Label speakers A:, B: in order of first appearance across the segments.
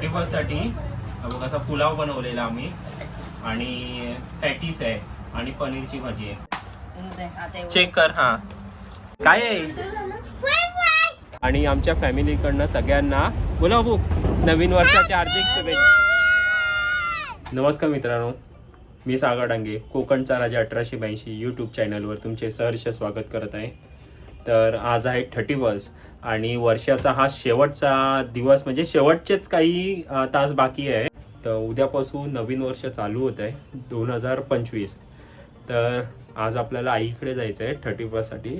A: Thirty फर्स्टसाठी बघ असा पुलाव बनवलेला आम्ही. आणि पॅटीस आहे आणि पनीरची भाजी आहे. चेक कर हा. काय आहे? आणि आमच्या फॅमिलीकडनं सगळ्यांना बोला बुक नवीन वर्षाच्या हार्दिक शुभेच्छा. नमस्कार मित्रांनो मी सागर डांगे कोकणचा राजा अठराशे ब्याऐंशी यूट्यूब चॅनलवर तुमचे सहर्ष स्वागत करत आहे. तर आज आहे थर्टी फर्स्ट आणि वर्षाचा हा शेवटचा दिवस म्हणजे शेवटचेच काही तास बाकी आहे. तर उद्यापासून नवीन वर्ष चालू होत आहे दोन हजार पंचवीस. तर आज आपल्याला आईकडे जायचं आहे थर्टी फर्स्टसाठी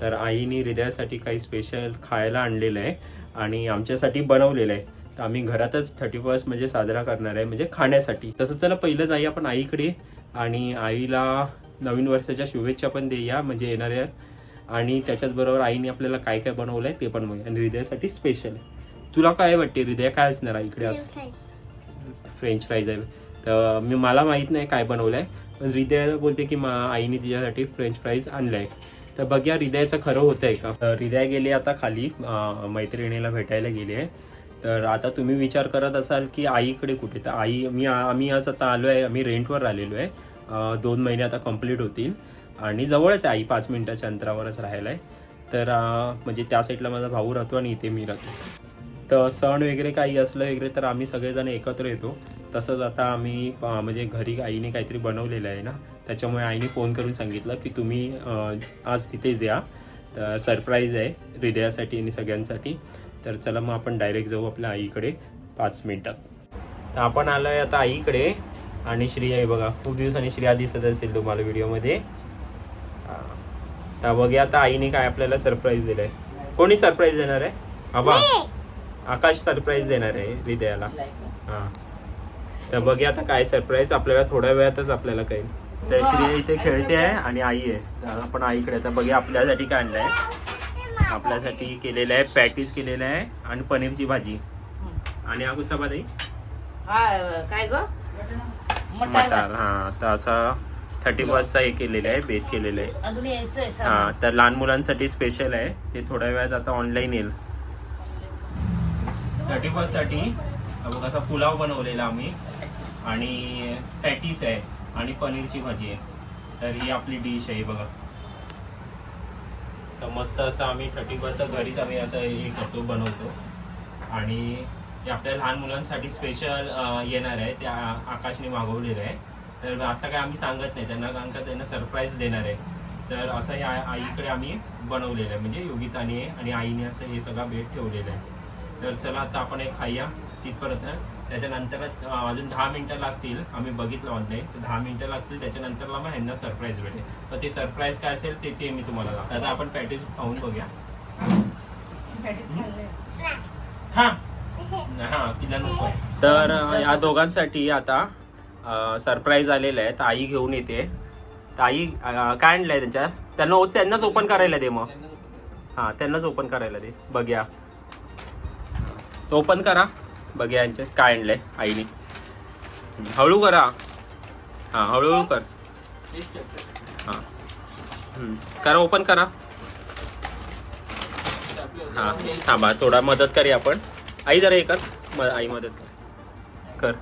A: तर आईने हृदयासाठी काही स्पेशल खायला आणलेलं आहे आणि आमच्यासाठी बनवलेलं आहे. तर आम्ही घरातच थर्टी फर्स्ट म्हणजे साजरा करणार आहे म्हणजे खाण्यासाठी. तसं चला पहिलं जाई आपण आईकडे आणि आईला नवीन वर्षाच्या शुभेच्छा पण देऊया म्हणजे येणाऱ्या आणि त्याच्याचबरोबर आईने आपल्याला काय काय बनवलं आहे ते पण बघूया. आणि हृदयासाठी स्पेशल आहे. तुला काय वाटते? हृदय काय असणार इकडे आज? फ्रेंच फ्राईज आहे. तर मी मला माहीत नाही काय बनवलं आहे पण हृदय बोलते की मा आईने तिच्यासाठी फ्रेंच फ्राईज आणलं आहे तर बघूया हृदयाचं खरं होतं आहे का हृदय गेली आता खाली मैत्रिणीला भेटायला गेले आहे. तर आता तुम्ही विचार करत असाल की आईकडे कुठे? तर आई मी आम्ही आज आता आलो आहे आम्ही रेंटवर आलेलो आहे. दोन महिने आता कंप्लीट होतील. आणि जवळच आहे आई पाच मिनिटाच्या अंतरावरच राहायला आहे तर म्हणजे त्या साईडला माझा भाऊ राहतो आणि इथे मी राहतो. तर सण वगैरे काही असलं वगैरे तर आम्ही सगळेजण एकत्र येतो. तसंच आता आम्ही म्हणजे घरी आईने काहीतरी बनवलेलं आहे ना त्याच्यामुळे आईने फोन करून सांगितलं की तुम्ही आज तिथेच या तर सरप्राईज आहे हृदयासाठी आणि सगळ्यांसाठी. तर चला मग आपण डायरेक्ट जाऊ आपल्या आईकडे पाच मिनटात आपण आलो आहे आता आईकडे आणि श्री आहे बघा. खूप दिवसांनी श्रिया दिसत असेल तुम्हाला व्हिडिओमध्ये तर बघूया आता आईने काय आपल्याला सरप्राईज दिलंय. कोणी सरप्राईज देणार आहे? आबा. आकाश सरप्राईज देणार आहे हृदयाला. हा. तर बघूया आता काय सरप्राईज आपल्याला थोड्या वेळातच आपल्याला कळेल. तर श्री इथे खेळते आहे आणि आई आहे. तर आपण आईकडे आता बघूया आपल्यासाठी काय आणलंय. आपल्यासाठी केलेलं आहे पॅटीस केलेलं आहे आणि पनीरची भाजी. आणि भाजी
B: हा काय ग?
A: मटार. हा तर असा थर्टी फर्स्टचा हे केलेलं आहे बेत केलेलं आहे.
B: अजून
A: हा
B: सामान.
A: तर लहान मुलांसाठी स्पेशल आहे. ते थोड्या वेळात आता ऑनलाईन येईल. थर्टी फर्स्टसाठी असा पुलाव बनवलेला आम्ही. आणि पॅटीस आहे आणि पनीरची भाजी आहे. तर ही आपली डिश आहे बघा. तर मस्त असं आम्ही थर्टी फर्स्ट घरीच आम्ही असं हे करतो बनवतो. आणि हे आपल्या लहान मुलांसाठी स्पेशल येणार आहे त्या आकाशने मागवलेलं आहे. तर आता काय आम्ही सांगत नाही. त्यांना कारण का त्यांना सरप्राईज देणार आहे. तर असं हे आईकडे आम्ही बनवलेलं आहे. म्हणजे योगिताने आणि आईने असं हे सगळं भेट ठेवलेलं आहे. तर चला आता आपण एक खाऊया. तिथपर्यंत. त्याच्यानंतर अजून दहा मिनिटं लागतील. आम्ही बघितलं ऑनलाईन तर दहा मिनिटं लागतील. त्याच्यानंतरला मग ह्यांना सरप्राईज भेटेल. तर ते सरप्राईज काय असेल ते ते मी तुम्हाला दाखवतो. आता आपण पॅटेज खाऊन बघूया. हा हा तिला नको. तर या दोघांसाठी आता सरप्राईज आलेलं आहे तर आई घेऊन येते. तर आई अं, काय आणलंय त्यांच्या? त्यांना ओ- त्यांनाच ओपन करायला दे मग. हा त्यांनाच ओपन करायला दे. बघूया. तो ओपन करा. बघूया यांचे काय आणलंय आईने. हळू करा. हा हळूहळू कर. हा. करा ओपन करा. हा थांबा थोडा मदत करूया आपण. आई जरा हे कर. आई मदत कर. कर.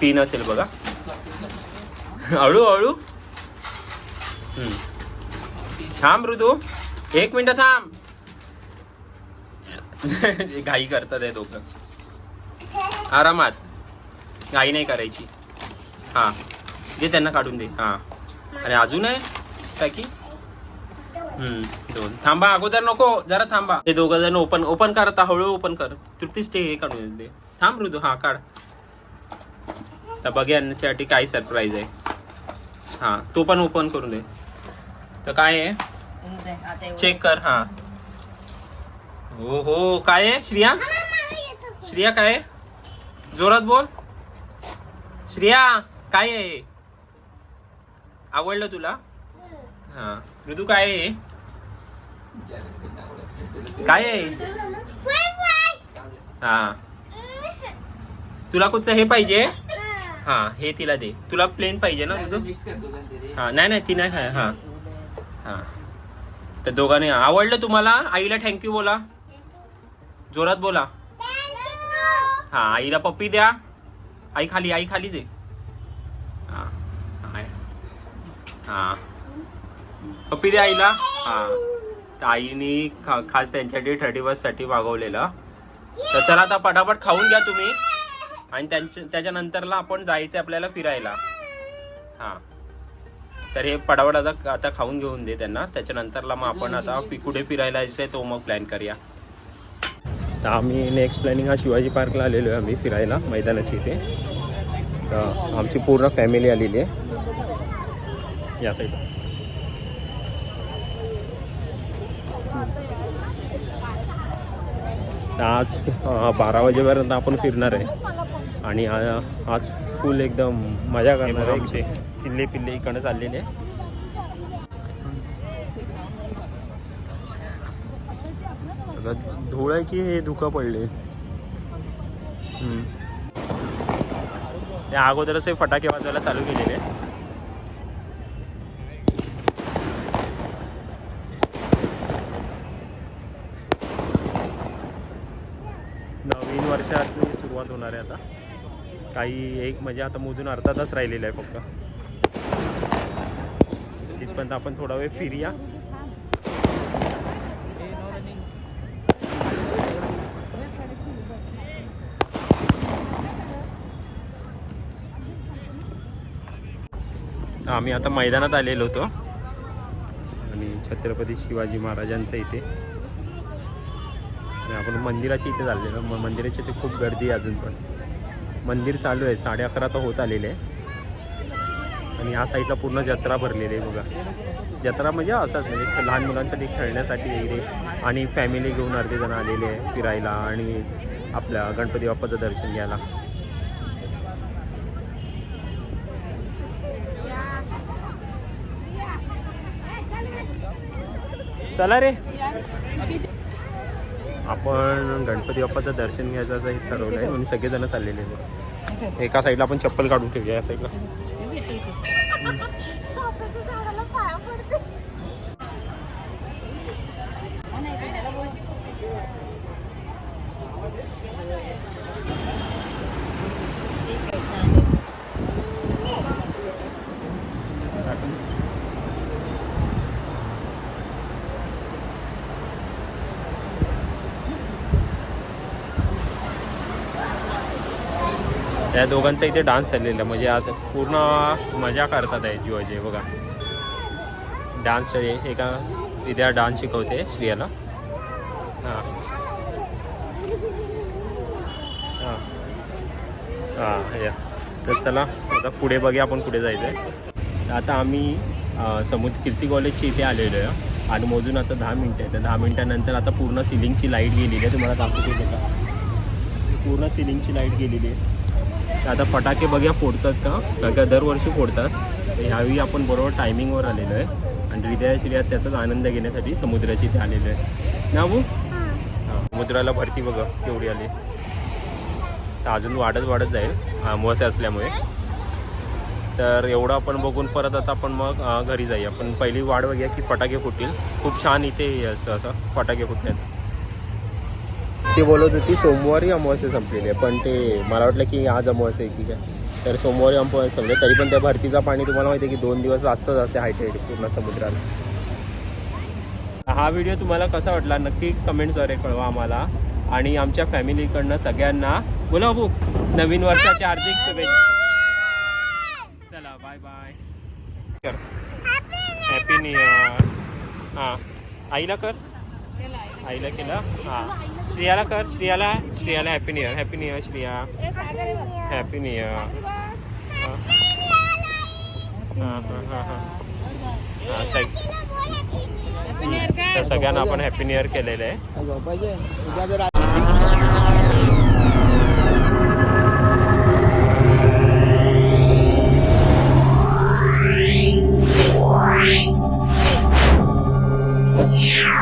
A: तीन असेल बघा हळू हळू थांब ऋतू एक मिनिट थांब घाई करतात हे दोघं आरामात घाई नाही करायची हां दे त्यांना काढून दे हां आणि अजून आहे काय की हम्म. दोन. थांबा अगोदर नको जरा थांबा. हे दोघं जण ओपन ओपन कर आता हळू ओपन कर. तृप्तीच ते हे काढून दे. थांब ऋतू हा काढ. तर बघ यांच्यासाठी काय सरप्राईज आहे. हा तो पण ओपन करून दे. तर काय आहे? चेक कर हा. हो हो काय आहे श्रिया? श्रिया काय आहे? जोरात बोल. श्रिया काय आहे? आवडलं तुला? हा. ऋतू काय आहे? काय आहे? हा. तुला कुठचं हे पाहिजे? हा हे तिला दे. तुला प्लेन पाहिजे ना दूध हा नाही नाही ती नाही खाय हा. हा. तर दोघांनी आवडलं तुम्हाला? आईला थँक्यू बोला. जोरात बोला. हा आईला पप्पी द्या. आई खाली आई खालीच आहे. हा. हा. पप्पी द्या आईला. हा. ताईनी खा- खास त्यांच्यासाठी थर्टी फर्स्टसाठी मागवलेलं. तर चला आता पटापट खाऊन घ्या तुम्ही. आणि त्यांच्या त्याच्यानंतरला आपण जायचं आपल्याला फिरायला. हा. तर हे पटापट आता आता खाऊन घेऊन दे त्यांना. त्याच्यानंतरला मग आपण आता कुठे फिरायला जायचं तो मग प्लॅन करूया. तर आम्ही नेक्स्ट प्लॅनिंग हा शिवाजी पार्कला आलेलो आहे आम्ही फिरायला मैदानाची इथे. तर आमची पूर्ण फॅमिली आलेली आहे. या साईडला आज बारा वाजेपर्यंत आपण फिरणार आहे. आणि आज फुल एकदम मजा करणार आहे आमचे किल्ले पिल्ले इकडे चाललेले धूळ आहे की हे धुका पडले? अगोदरच हे फटाके वाजवायला चालू केलेले नवीन वर्षाची सुरुवात होणार आहे आता काही एक म्हणजे आता मोजून अर्धा तास राहिलेला आहे फक्त. तिथपर्यंत आपण थोडा वेळ फिरूया. आम्ही आता मैदानात आलेलो होतो. आणि छत्रपती शिवाजी महाराजांचं इथे. आपण मंदिराच्या इथे चाललेलो मंदिराची इथे खूप गर्दी आहे अजून पण. मंदिर चालू आहे. साडे अकरा तर होत आलेले आहे. आणि या साईडला पूर्ण जत्रा भरलेली आहे बघा. जत्रा म्हणजे असंच म्हणजे लहान मुलांसाठी खेळण्यासाठी वगैरे आणि फॅमिली घेऊन अर्धे जण आलेले आहे फिरायला आणि आपल्या गणपती बाप्पाचं दर्शन घ्यायला. चला रे. आपण गणपती बाप्पाचं दर्शन घ्यायचं ठरवलं आहे आणि सगळेजण चाललेले आहेत. एका साईडला आपण चप्पल काढून ठेवूया या साईडला. त्या दोघांचा इथे डान्स चाललेला आहे. म्हणजे आता पूर्ण मजा करतात आहे जीवाचे बघा. डान्स एका विद्या डान्स शिकवते श्रियाला. हां. हां. हां या. तर चला आता पुढे बघूया आपण कुठे जायचं आहे आता आम्ही समुद्र कीर्ती कॉलेजच्या इथे आलेलो आहे. आणि मोजून आता दहा मिनटं आहे तर दहा मिनटानंतर आता पूर्ण सिलिंगची लाइट गेलेली आहे. तुम्हाला दाखवते का? पूर्ण सिलिंगची लाइट गेलेली आहे. तर आता फटाके बघ्या फोडतात का? कारण का दरवर्षी फोडतात. ह्यावेळी आपण बरोबर टायमिंगवर आलेलो आहे. आणि हृदयाची त्याचाच आनंद घेण्यासाठी समुद्राची इथे आलेलो आहे ना भाऊ? हां समुद्राला भरती बघा केवढी आली. तर अजून वाढत वाढत जाईल. अमावस्या असल्यामुळे. तर एवढं आपण बघून परत आता आपण मग घरी जाऊया. पण पहिली वाढ बघूया की फटाके फुटतील. खूप छान इथे असं असं फटाके फुटण्याचं. ती बोलत होती सोमवारी अमावस्या संपलेली आहे. पण ते मला वाटलं की आज अमावस्या आहे की काय? तर सोमवारी अमावस्या संपले. तरी पण त्या भरतीचा पाणी तुम्हाला माहिती आहे की दोन दिवस जास्तच असते हायटेड पूर्ण समुद्राला. हा व्हिडिओ तुम्हाला कसा वाटला नक्की कमेंट्सद्वारे कळवा आम्हाला. आणि आमच्या फॅमिलीकडनं सगळ्यांना बोला बुक नवीन वर्षाच्या हार्दिक शुभेच्छा. चला bye bye happy new year हां आईला कर. आईला केलं. हां. Sriyala kar Sriyala Sriyala happy new year happy new year Sriya happy new year. Happy new year. Happy new year. happy new year happy new
C: year. kelele Yeah.